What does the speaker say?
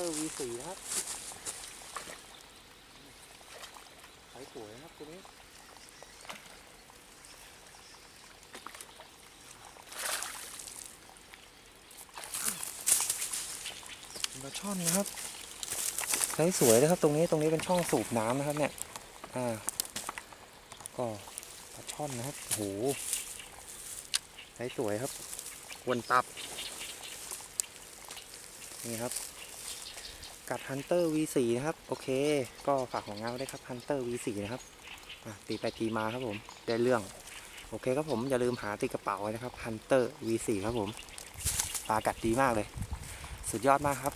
อร์ V4 นะครับสายสวยนะครับตัวนี้ปลาช่อนนะครับไซส์สวยนะครับ ตรงนี้ตรงนี้เป็นช่องสูบน้ำนะครับ เนี่ย อ่า ก็ปลาช่อนนะครับโอ้โหไซส์สวยครับ ควนตับ นี่ครับ กัด Hunter V4 นะครับ โอเค ก็ฝากของเงาได้วยครับ Hunter V4 นะครับตีไปตีมาครับผม ได้เรื่อง โอเคครับผม อย่าลืมหาติดกระเป๋าไว้นะครับ Hunter V4 ครับผม ปลากัดดีมากเลย สุดยอดมากครับ